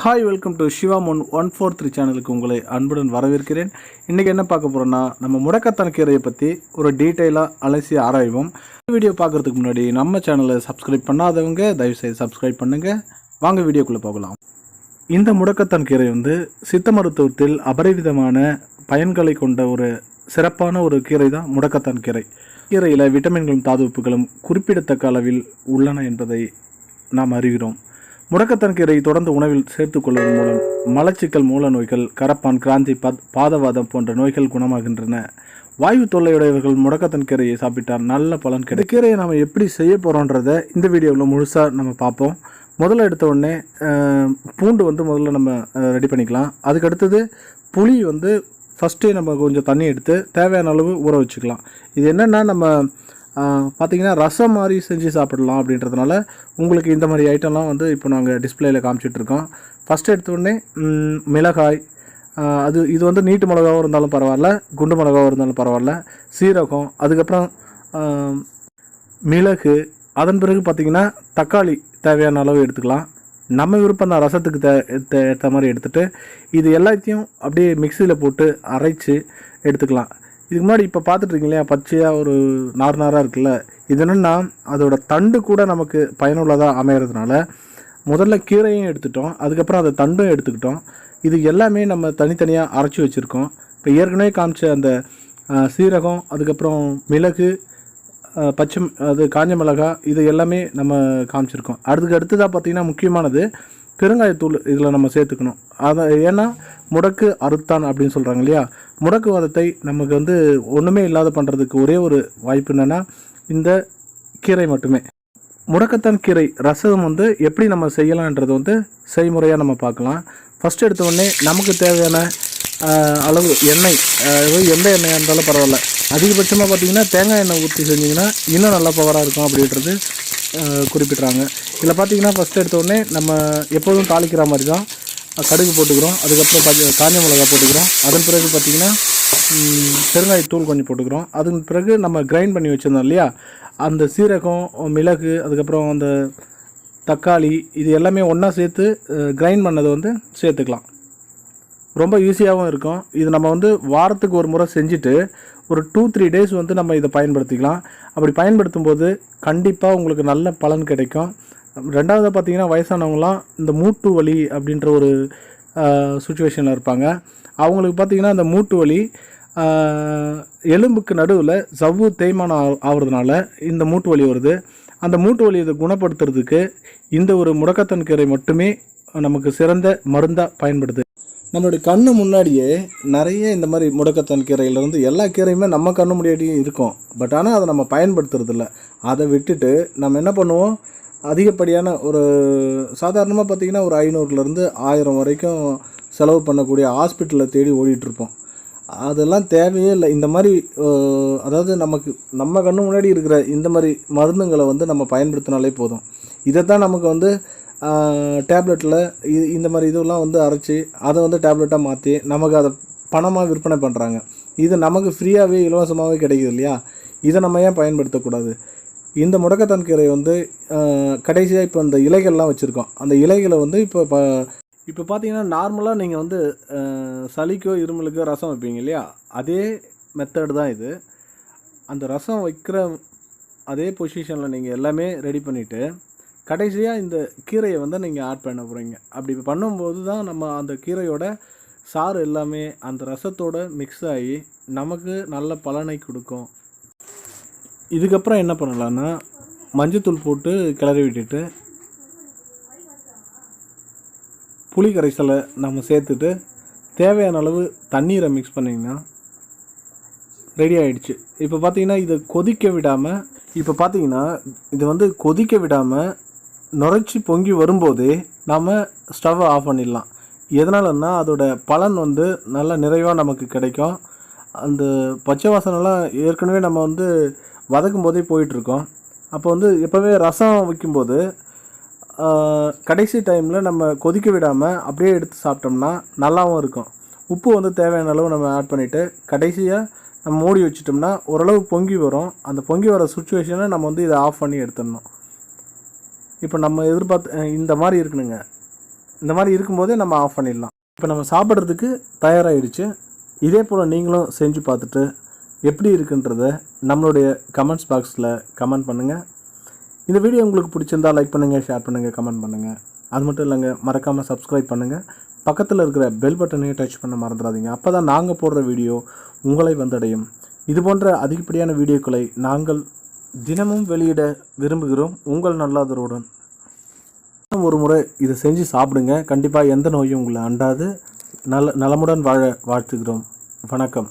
Hi welcome to Siva one one four three சேனலுக்கு உங்களை அன்புடன் வரவேற்கிறேன். இன்றைக்கி என்ன பார்க்க போகிறோன்னா நம்ம முடக்கத்தான் கீரையை பற்றி ஒரு டீட்டெயிலாக அலசி ஆராய்வோம். வீடியோ பார்க்குறதுக்கு முன்னாடி நம்ம சேனலை சப்ஸ்கிரைப் பண்ணாதவங்க தயவுசெய்து சப்ஸ்கிரைப் பண்ணுங்கள் வாங்க வீடியோக்குள்ளே போகலாம். இந்த முடக்கத்தான் கீரை வந்து சித்த மருத்துவத்தில் அபரிவிதமான பயன்களை கொண்ட ஒரு சிறப்பான ஒரு கீரை தான் முடக்கத்தான் கீரை. கீரையில் விட்டமின்களும் தாதுப்புகளும் குறிப்பிடத்தக்க அளவில் உள்ளன என்பதை நாம் அறிகிறோம். முடக்கத்தன்கீரை தொடர்ந்து உணவில் சேர்த்துக்கொள்வதன் மூலம் மலச்சிக்கல் மூல நோய்கள் கரப்பான் கிராந்தி பத் பாதவாதம் போன்ற நோய்கள் குணமாகின்றன. வாயு தொல்லையுடையவர்கள் முடக்கத்தன் கீரையை சாப்பிட்டால் நல்ல பலன் கிடைக்கும். கீரையை நம்ம எப்படி செய்ய போகிறோன்றத இந்த வீடியோவில் முழுசாக நம்ம பார்ப்போம். முதல்ல எடுத்த உடனே பூண்டு வந்து முதல்ல நம்ம ரெடி பண்ணிக்கலாம். அதுக்கடுத்தது புளி வந்து ஃபஸ்ட்டே நம்ம கொஞ்சம் தண்ணி எடுத்து தேவையான அளவு ஊற வச்சுக்கலாம். இது என்னென்னா நம்ம பார்த்தீங்கன்னா ரசம் மாதிரி செஞ்சு சாப்பிடலாம் அப்படின்றதுனால உங்களுக்கு இந்த மாதிரி ஐட்டம்லாம் வந்து இப்போ நாங்கள் டிஸ்பிளேயில் காமிச்சிட்ருக்கோம். ஃபஸ்ட்டு எடுத்தோடனே மிளகாய் அது இது வந்து நீட்டு மிளகாவும் இருந்தாலும் பரவாயில்ல குண்டு மிளகாவும் இருந்தாலும் பரவாயில்ல சீரகம் அதுக்கப்புறம் மிளகு அதன் பிறகு பார்த்திங்கன்னா தக்காளி தேவையான அளவு எடுத்துக்கலாம். நம்ம விருப்பம் தான் ரசத்துக்கு தே ஏற்ற மாதிரி எடுத்துகிட்டு இது எல்லாத்தையும் அப்படியே மிக்சியில் போட்டு அரைச்சி எடுத்துக்கலாம். இதுக்கு முன்னாடி இப்போ பார்த்துட்ருக்கீங்களே இல்லையா? பச்சையாக ஒரு நார் நாராக இருக்குல்ல. இது என்னென்னா அதோட தண்டு கூட நமக்கு பயனுள்ளதாக அமைகிறதுனால முதல்ல கீரையும் எடுத்துட்டோம். அதுக்கப்புறம் அந்த தண்டும் எடுத்துக்கிட்டோம். இது எல்லாமே நம்ம தனித்தனியாக அரைச்சி வச்சுருக்கோம். இப்போ ஏற்கனவே காமிச்ச அந்த சீரகம் அதுக்கப்புறம் மிளகு பச்சை அது காஞ்ச மிளகாய் இது எல்லாமே நம்ம காமிச்சிருக்கோம். அதுக்கு அடுத்ததாக பார்த்திங்கன்னா முக்கியமானது பெருங்காயத்தூள் இதில் நம்ம சேர்த்துக்கணும். அதை ஏன்னா முடக்கு அறுத்தான் அப்படின்னு சொல்கிறாங்க இல்லையா? முடக்குவாதத்தை நமக்கு வந்து ஒன்றுமே இல்லாத பண்ணுறதுக்கு ஒரே ஒரு வாய்ப்பு என்னென்னா இந்த கீரை மட்டுமே. முடக்கத்தான் கீரை ரசம் வந்து எப்படி நம்ம செய்யலான்றது வந்து செய்முறையாக நம்ம பார்க்கலாம். ஃபஸ்ட்டு எடுத்த உடனே நமக்கு தேவையான அளவு எண்ணெய் எந்த எண்ணெயாக இருந்தாலும் பரவாயில்ல. அதிகபட்சமாக பார்த்தீங்கன்னா தேங்காய் எண்ணெய் ஊற்றி செஞ்சிங்கன்னா இன்னும் நல்லா பவராக இருக்கும் அப்படின்றது குறிப்பிட்றாங்க. இதில் பார்த்தீங்கன்னா ஃபஸ்ட்டு எடுத்தோடனே நம்ம எப்போதும் தாளிக்கிற மாதிரி தான் கடுகு போட்டுக்கிறோம். அதுக்கப்புறம் பார்த்தி காஞ்ச மிளகா போட்டுக்கிறோம். அதன் பிறகு பார்த்தீங்கன்னா ம், பெருங்காயத்தூள் கொஞ்சம் போட்டுக்கிறோம். அதன் பிறகு நம்ம கிரைண்ட் பண்ணி வச்சுருந்தோம் இல்லையா? அந்த சீரகம் மிளகு அதுக்கப்புறம் அந்த தக்காளி இது எல்லாமே ஒன்றா சேர்த்து கிரைண்ட் பண்ணதை வந்து சேர்த்துக்கலாம். ரொம்ப ஈஸியாகவும் இருக்கும். இது நம்ம வந்து வாரத்துக்கு ஒரு முறை செஞ்சுட்டு ஒரு டூ த்ரீ டேஸ் வந்து நம்ம இதை பயன்படுத்திக்கலாம். அப்படி பயன்படுத்தும் போது கண்டிப்பாக உங்களுக்கு நல்ல பலன் கிடைக்கும். ரெண்டாவது பார்த்தீங்கன்னா வயசானவங்களாம் இந்த மூட்டு வலி அப்படின்ற ஒரு சுச்சுவேஷனில் இருப்பாங்க. அவங்களுக்கு பார்த்திங்கன்னா அந்த மூட்டு வலி எலும்புக்கு நடுவில் சவ்வு தேய்மானம் ஆ- ஆகுறதுனால இந்த மூட்டு வலி வருது. அந்த மூட்டு வலியை இதை குணப்படுத்துறதுக்கு இந்த ஒரு முடக்கத்தன் கீரை மட்டுமே நமக்கு சிறந்த மருந்தாக பயன்படுது. நம்மளுடைய கண்ணு முன்னாடியே நிறைய இந்த மாதிரி முடக்கத்தான் கீரையிலேருந்து எல்லா கீரையுமே நம்ம கண்ணு முன்னாடியும் இருக்கும். பட் ஆனால் அதை நம்ம பயன்படுத்துறதில்ல. அதை விட்டுட்டு நம்ம என்ன பண்ணுவோம்? அதிகப்படியான ஒரு சாதாரணமாக பார்த்தீங்கன்னா ஒரு ஐநூறுலேருந்து ஆயிரம் வரைக்கும் செலவு பண்ணக்கூடிய ஹாஸ்பிட்டலில் தேடி ஓடிட்டுருப்போம். அதெல்லாம் தேவையே இல்லை. இந்த மாதிரி அதாவது நமக்கு நம்ம கண்ணு முன்னாடி இருக்கிற இந்த மாதிரி மருந்துங்களை வந்து நம்ம பயன்படுத்தினாலே போதும். இதை தான் நமக்கு வந்து டேப்லெட்டில் இது இந்த மாதிரி இதெல்லாம் வந்து அரைச்சி அதை வந்து டேப்லெட்டாக மாற்றி நமக்கு அதை பணமாக விற்பனை பண்ணுறாங்க. இது நமக்கு ஃப்ரீயாகவே இலவசமாகவே கிடைக்குது இல்லையா? இதை நம்ம ஏன் பயன்படுத்தக்கூடாது? இந்த முடக்கத்தான் கீரை வந்து கடைசியாக இப்போ அந்த இலைகள்லாம் வச்சுருக்கோம். அந்த இலைகளை வந்து இப்போ ப இப்போ பார்த்தீங்கன்னா நார்மலாக நீங்கள் வந்து சளிக்கோ இருமலுக்கோ ரசம் வைப்பீங்க இல்லையா? அதே மெத்தட் தான் இது. அந்த ரசம் வைக்கிற அதே பொசிஷனில் நீங்கள் எல்லாமே ரெடி பண்ணிவிட்டு கடைசியாக இந்த கீரையை வந்து நீங்கள் ஆட் பண்ண போகிறீங்க அப்படி பண்ணும்போது தான் நம்ம அந்த கீரையோட சாறு எல்லாமே அந்த ரசத்தோட மிக்ஸ் ஆகி நமக்கு நல்ல பலனை கொடுக்கும். இதுக்கப்புறம் என்ன பண்ணலான்னா மஞ்சத்தூள் போட்டு கிளறி விட்டுட்டு புளி கரைசலை நம்ம சேர்த்துட்டு தேவையான அளவு தண்ணீரை மிக்ஸ் பண்ணிங்கன்னா ரெடி ஆகிடுச்சு இப்போ பார்த்தீங்கன்னா இதை கொதிக்க விடாமல் இப்போ பார்த்தீங்கன்னா இது வந்து கொதிக்க விடாமல் நுரைச்சி பொங்கி வரும்போதே நாம் ஸ்டவ்வை ஆஃப் பண்ணிடலாம். எதனாலன்னா அதோட பலன் வந்து நல்ல நிறைவாக நமக்கு கிடைக்கும். அந்த பச்சை வாசனைலாம் ஏற்கனவே நம்ம வந்து வதக்கும் போதே போயிட்டுருக்கோம். அப்போ வந்து எப்போவே ரசம் வைக்கும்போது கடைசி டைமில் நம்ம கொதிக்க விடாமல் அப்படியே எடுத்து சாப்பிட்டோம்னா நல்லாவும் இருக்கும். உப்பு வந்து தேவையான அளவு நம்ம ஆட் பண்ணிவிட்டு கடைசியாக நம்ம மூடி வச்சிட்டோம்னா ஓரளவு பொங்கி வரும். அந்த பொங்கி வர சுச்சுவேஷனை நம்ம வந்து இதை ஆஃப் பண்ணி எடுத்துடணும். இப்போ நம்ம எதிர்பார்த்து இந்த மாதிரி இருக்கணுங்க. இந்த மாதிரி இருக்கும்போதே நம்ம ஆஃப் பண்ணிடலாம். இப்போ நம்ம சாப்பிட்றதுக்கு தயாராகிடுச்சு இதே போல் நீங்களும் செஞ்சு பார்த்துட்டு எப்படி இருக்குன்றத நம்மளுடைய கமெண்ட்ஸ் பாக்ஸில் கமெண்ட் பண்ணுங்கள் இந்த வீடியோ உங்களுக்கு பிடிச்சிருந்தா லைக் பண்ணுங்கள் ஷேர் பண்ணுங்கள் கமெண்ட் பண்ணுங்கள் அது மட்டும் இல்லைங்க மறக்காமல் சப்ஸ்கிரைப் பண்ணுங்கள் பக்கத்தில் இருக்கிற பெல் பட்டனையும் டச் பண்ண மறந்துடாதீங்க. அப்போ தான் நாங்கள் போடுற வீடியோ உங்களை வந்தடையும். இது போன்ற அதிகப்படியான வீடியோக்களை நாங்கள் தினமும் வெளியிட விரும்புகிறோம். உங்கள் நல்லாதருடன் ஒரு முறை இதை செஞ்சு சாப்பிடுங்க. கண்டிப்பாக எந்த நோயும் உங்களை அண்டாது. நல நலமுடன் வாழ வாழ்த்துகிறோம். வணக்கம்.